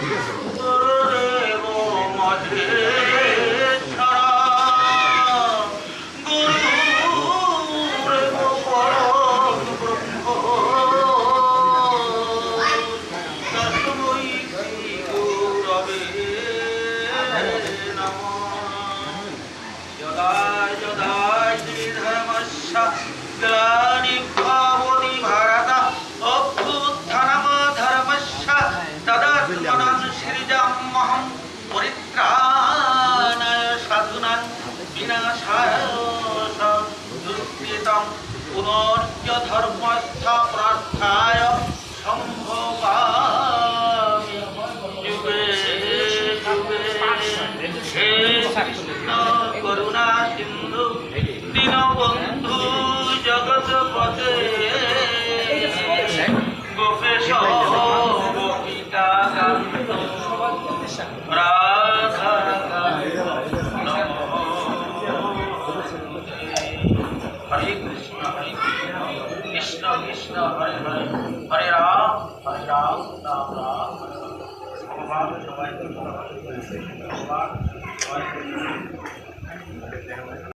ঠিক আছে? পুনর্য ধর্মস্থ প্রার্থায় সম্ভবামি যুগে যুগে হে করুণা সিন্ধু দীনবন্ধু জগৎপতে গোপেশ গোপিকা গান্ধ হরে কৃষ্ণ হরে কৃষ্ণ কৃষ্ণ কৃষ্ণ, হরে হরে হরে রাম হরে রাম রাম রাম। ভগবান সবাই ভগবান সবাই